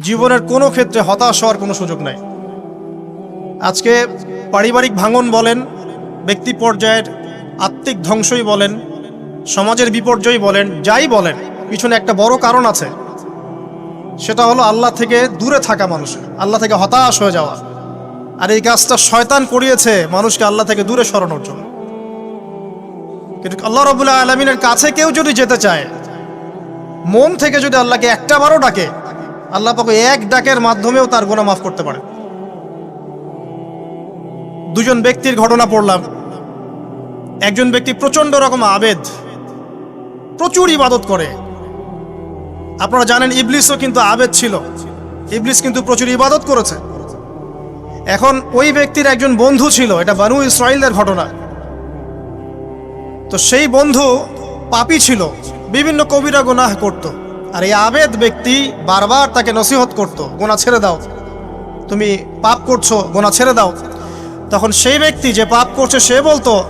জীবনের কোনো ক্ষেত্রে হতাশ হওয়ার কোনো সুযোগ নাই। আজকে পারিবারিক ভাঙন বলেন, ব্যক্তি পর্যায়ের আত্মিক ধ্বংসই বলেন, সমাজের বিপর্যয় বলেন, যাই বলেন, পিছনে একটা বড় কারণ আছে। সেটা হলো আল্লাহ থেকে দূরে থাকা মানুষের আল্লাহ থেকে হতাশ হয়ে যাওয়া। আর এই কাজটা শয়তান করিয়েছে মানুষকে আল্লাহ থেকে দূরে সরানোর জন্য। কিন্তু আল্লাহ রবুল্লাহ আলমিনের কাছে কেউ যদি যেতে চায়, মন থেকে যদি আল্লাহকে একটা বারও ডাকে আল্লাহ পাকে এক ডাকের মাধ্যমেও তার গোনা মাফ করতে পারে। দুজন ব্যক্তির ঘটনা পড়লাম। একজন ব্যক্তি প্রচণ্ড রকম আবেদ, প্রচুর ইবাদত করে। আপনারা জানেন ইবলিসও কিন্তু আবেদ ছিল। ইবলিস কিন্তু প্রচুর ইবাদত করেছে। এখন ওই ব্যক্তির একজন বন্ধু ছিল, এটা বানু ইসরায়েলদের ঘটনা। তো সেই বন্ধু পাপি ছিল, বিভিন্ন কবিরা গুনাহ করত। আর এই আবেদ ব্যক্তি বারবার তাকে নসিহত করত, গোনা ছেড়ে দাও। তুমি পাপ করছ, গোনা ছেড়ে দাও। তখন সেই ব্যক্তি যে পাপ করছে, সে বলতো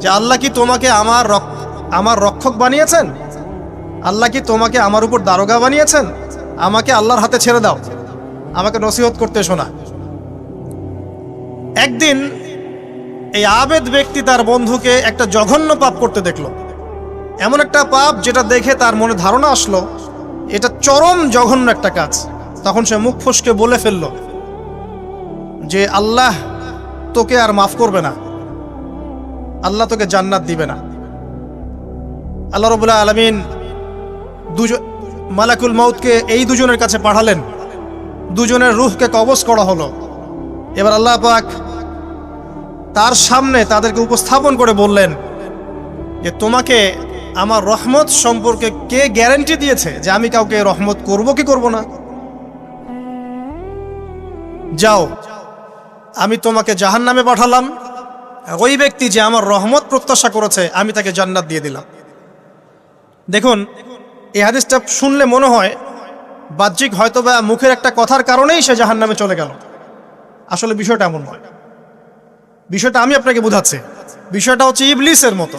যে, আল্লাহ কি তোমাকে আমার আমার রক্ষক বানিয়েছেন? আল্লাহ কি তোমাকে আমার উপর দারোগা বানিয়েছেন? আমাকে আল্লাহর হাতে ছেড়ে দাও। আমাকে নসিহত করতে শোনা একদিন এই আবেদ ব্যক্তি তার বন্ধুকে একটা জঘন্য পাপ করতে দেখল। এমন একটা পাপ যেটা দেখে তার মনে ধারণা আসলো এটা চরম জঘন্য একটা কাজ। তখন সে মুখ ফসকে বলে ফেলল যে, আল্লাহ তোকে আর মাফ করবে না। আল্লাহ তোকে জান্নাত দিবে না। আল্লাহ রবুল্লাহ আলমিন দুজন মালাকুল মাউতকে এই দুজনের কাছে পাঠালেন। দুজনের রুহকে কবজ করা হলো। এবার আল্লাহ পাক তার সামনে তাদেরকে উপস্থাপন করে বললেন যে, তোমাকে আমার রহমত সম্পর্কে কে গ্যারান্টি দিয়েছে যে আমি কাউকে রহমত করব কি করব না? যাও, আমি তোমাকে জাহান নামে পাঠালাম। ওই ব্যক্তি যে আমার রহমত প্রত্যাশা করেছে, আমি তাকে জান্নাত দিয়ে দিলাম। দেখুন, এই হাদিসটা শুনলে মনে হয় বাহ্যিক হয়তো বা মুখের একটা কথার কারণেই সে জাহান নামে চলে গেল। আসলে বিষয়টা এমন নয়। বিষয়টা আমি আপনাকে বোঝাচ্ছি। বিষয়টা হচ্ছে ইবলিসের মতো।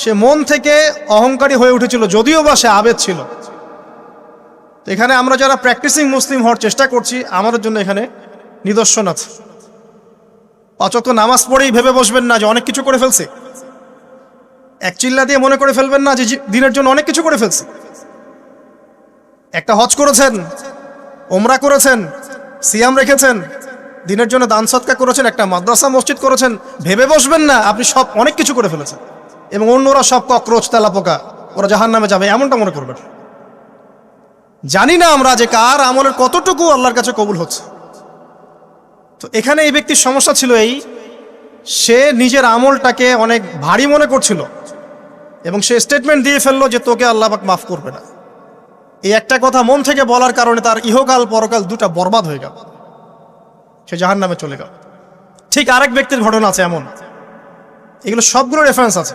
সে মন থেকে অহংকারী হয়ে উঠেছিল, যদিও বা সে আবেদ ছিল। এখানে আমরা যারা প্র্যাকটিসিং মুসলিম হওয়ার চেষ্টা করছি, আমাদের জন্য এখানে নিদর্শন আছে। পাচক নামাজ পড়েই ভেবে বসবেন না যে অনেক কিছু করে ফেলছে। এক চিল্লা দিয়ে মনে করে ফেলবেন না যে দিনের জন্য অনেক কিছু করে ফেলছে। একটা হজ করেছেন, ওমরা করেছেন, সিয়াম রেখেছেন, দিনের জন্য দান সৎকা করেছেন, একটা মাদ্রাসা, মসজিদ করেছেন, ভেবে বসবেন না, আপনি সব অনেক কিছু করে ফেলেছেন। এবং অন্যরা সব ককরোচ তেলাপোকা, ওরা জাহান নামে যাবে, এমনটা মনে করবেন। জানি না আমরা যে কার আমলের কতটুকু আল্লাহর কাছে কবুল হচ্ছে। তো এখানে এই ব্যক্তির সমস্যা ছিল এই, সে নিজের আমলটাকে অনেক ভারী মনে করছিল এবং সে স্টেটমেন্ট দিয়ে ফেলল যে তোকে আল্লাহ পাক মাফ করবে না। এই একটা কথা মন থেকে বলার কারণে তার ইহকাল পরকাল দুটা বরবাদ হয়ে গেল। সে জাহান নামে চলে গেল। ঠিক আরেক ব্যক্তির ঘটনা আছে এমন। এগুলো সবগুলো রেফারেন্স আছে।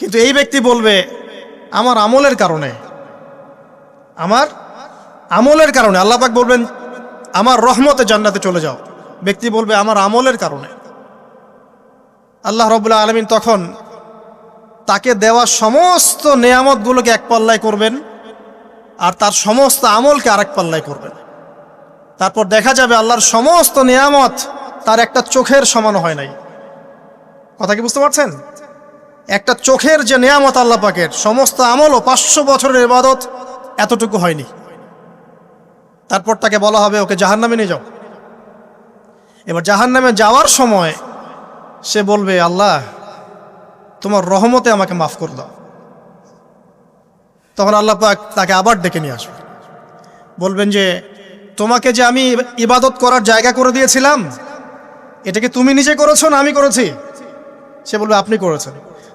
কিন্তু এই ব্যক্তি বলবে, আমার আমলের কারণে। আমার আমলের কারণে। আল্লাপাক বলবেন, আমার রহমতে জান্নাতে চলে যাও। ব্যক্তি বলবে, আমার আমলের কারণে। আল্লাহ রবুল্লাহ আলমিন তখন তাকে দেওয়া সমস্ত নেয়ামতগুলোকে এক পাল্লায় করবেন আর তার সমস্ত আমলকে আরেক পাল্লায় করবেন। তারপর দেখা যাবে আল্লাহর সমস্ত নিয়ামত তার একটা চোখের সমান হয় নাই। কথা কি বুঝতে পারছেন? একটা চোখের যে নেয়ামত আল্লাহ পাকের, সমস্ত আমল ও পাঁচশো বছরের ইবাদত এতটুকু হয়নি। তারপর তাকে বলা হবে, ওকে জাহান্নামে নিয়ে যাও। এবার জাহান্নামে যাওয়ার সময় সে বলবে, আল্লাহ, তোমার রহমতে আমাকে মাফ করে দাও। তখন আল্লাহ পাক তাকে আবার ডেকে নিয়ে আসবে। বলবেন যে, তোমাকে যে আমি ইবাদত করার জায়গা করে দিয়েছিলাম এটাকে তুমি নিজে করেছ না আমি করেছি? সে বলবে, আপনি করেছেন।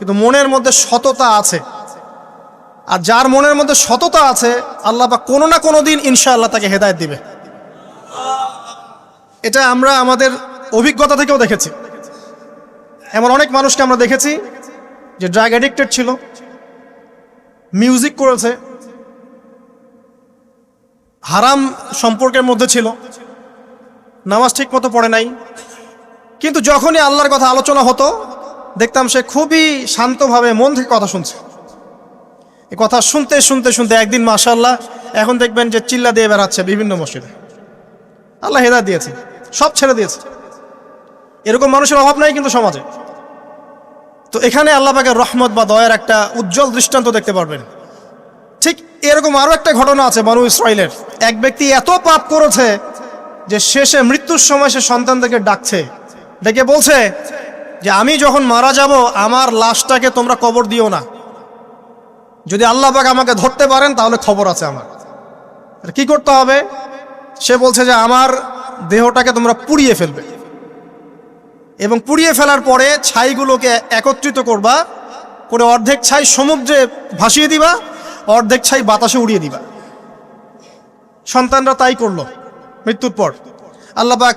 কিন্তু মনের মধ্যে সততা আছে। আর যার মনের মধ্যে সততা আছে, আল্লাহ বা কোনো না কোনো দিন ইনশাআল্লাহ তাকে হেদায়ত দিবে। এটা আমরা আমাদের অভিজ্ঞতা থেকেও দেখেছি। এমন অনেক মানুষকে আমরা দেখেছি যে ড্রাগ অ্যাডিক্টেড ছিল মিউজিক করেছে, হারাম সম্পর্কের মধ্যে ছিল, নামাজ ঠিক মতো পড়ে নাই। কিন্তু যখনই আল্লাহর কথা আলোচনা হতো দেখতাম সে খুবই শান্তভাবে মন থেকে কথা শুনছে। এই কথা শুনতে শুনতে শুনতে একদিন মাশাল্লাহ এখন দেখবেন যে চিল্লা দিয়ে বেড়াচ্ছে বিভিন্ন মসজিদে। আল্লাহ হেদা দিয়েছে, সব ছেড়ে দিয়েছে। এরকম মানুষের অভাব নাই কিন্তু সমাজে। তো এখানে আল্লাহ পাকের রহমত বা দয়ার একটা উজ্জ্বল দৃষ্টান্ত দেখতে পারবেন। ঠিক এরকম আরও একটা ঘটনা আছে বানু ইসরায়েলের এক ব্যক্তি এত পাপ করেছে যে শেষে মৃত্যুর সময় সে সন্তানদেরকে ডাকছে, ডেকে বলছে যে আমি যখন মারা যাব, আমার লাশটাকে তোমরা কবর দিও না। যদি আল্লাহ পাক আমাকে ধরতে পারেন, তাহলে খবর আছে আমার। কি করতে হবে? সে বলছে যে, আমার দেহটাকে তোমরা পুড়িয়ে ফেলবে। এবং পুড়িয়ে ফেলার পরে ছাইগুলোকে একত্রিত করবা, করে অর্ধেক ছাই সমুদ্রে ভাসিয়ে দিবা, অর্ধেক ছাই বাতাসে উড়িয়ে দিবা। সন্তানরা তাই করল, মৃত্যুর পর। আল্লাপাক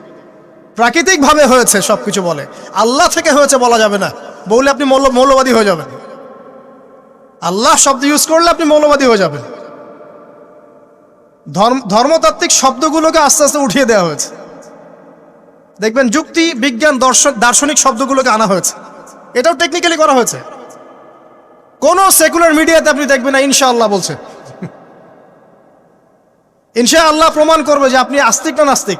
প্রাকৃতিকভাবে হয়েছে সব কিছু বলে। আল্লাহ থেকে হয়েছে বলা যাবে না। বললে আপনি মৌল মৌলবাদী হয়ে যাবেন। আল্লাহ শব্দ ইউজ করলে আপনি মৌলবাদী হয়ে যাবেন। ধর্ম, ধর্মতাত্ত্বিক শব্দগুলোকে আস্তে আস্তে উঠিয়ে দেওয়া হয়েছে। দেখবেন যুক্তি, বিজ্ঞান, দর্শন, দার্শনিক শব্দগুলোকে আনা হয়েছে। এটাও টেকনিক্যালি করা হয়েছে। কোনো সেকুলার মিডিয়াতে আপনি দেখবেন না, ইনশাআল্লাহ বলছে। ইনশা আল্লাহ প্রমাণ করবে যে আপনি আস্তিক না নাস্তিক।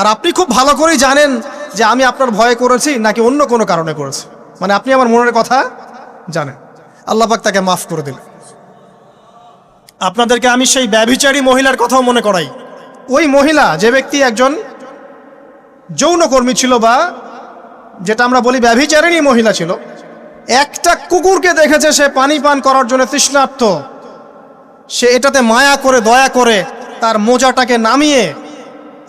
আর আপনি খুব ভালো করেই জানেন যে আমি আপনার ভয়ে করেছি নাকি অন্য কোনো কারণে করেছি। মানে আপনি আমার মনের কথা জানেন। আল্লাহ পাক তাকে মাফ করে দিলেন। আপনাদেরকে আমি সেই ব্যভিচারী মহিলার কথাও মনে করাই। ওই মহিলা, যে ব্যক্তি একজন যৌনকর্মী ছিল বা যেটা আমরা বলি ব্যভিচারিণী মহিলা ছিল, একটা কুকুরকে দেখেছে, সে পানি পান করার জন্য তৃষ্ণার্থ সে এটাতে মায়া করে, দয়া করে তার মোজাটাকে নামিয়ে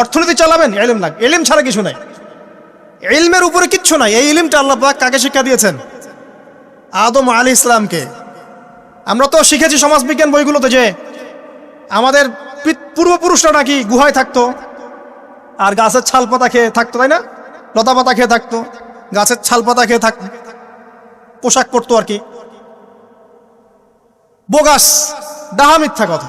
অর্থনীতি চালাবেন, এলেম লাগবে এলিম ছাড়া কিছু নাই। এলমের উপরে কিচ্ছু নাই। এই ইলিমটা আল্লাহ পাক কাকে শিক্ষা দিয়েছেন? আদম আলী ইসলামকে। আমরা তো শিখেছি সমাজবিজ্ঞান বইগুলোতে যে আমাদের পূর্বপুরুষরা নাকি গুহায় থাকতো, আর গাছের ছাল পাতা খেয়ে থাকতো, তাই না? লতা পাতা খেয়ে থাকতো, গাছের ছাল পাতা খেয়ে থাকতো পোশাক পরতো আর কি। বোগাস, ডাহা মিথ্যা কথা।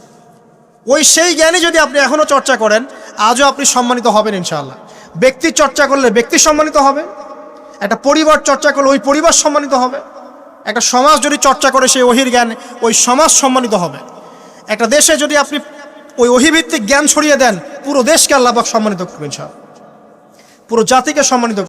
ওই সেই জ্ঞানই যদি আপনি এখনও চর্চা করেন, আজও আপনি সম্মানিত হবেন ইনশাআল্লাহ। ব্যক্তির চর্চা করলে ব্যক্তি সম্মানিত হবে, একটা পরিবার চর্চা করলে ওই পরিবার সম্মানিত হবে, একটা সমাজ যদি চর্চা করে সেই অহির জ্ঞান, ওই সমাজ সম্মানিত হবে। একটা দেশে যদি আপনি ওই অহিভিত্তিক জ্ঞান ছড়িয়ে দেন, পুরো দেশকে আল্লাহ পাক সম্মানিত করবেন ইনশাআল্লাহ। পুরো জাতিকে সম্মানিত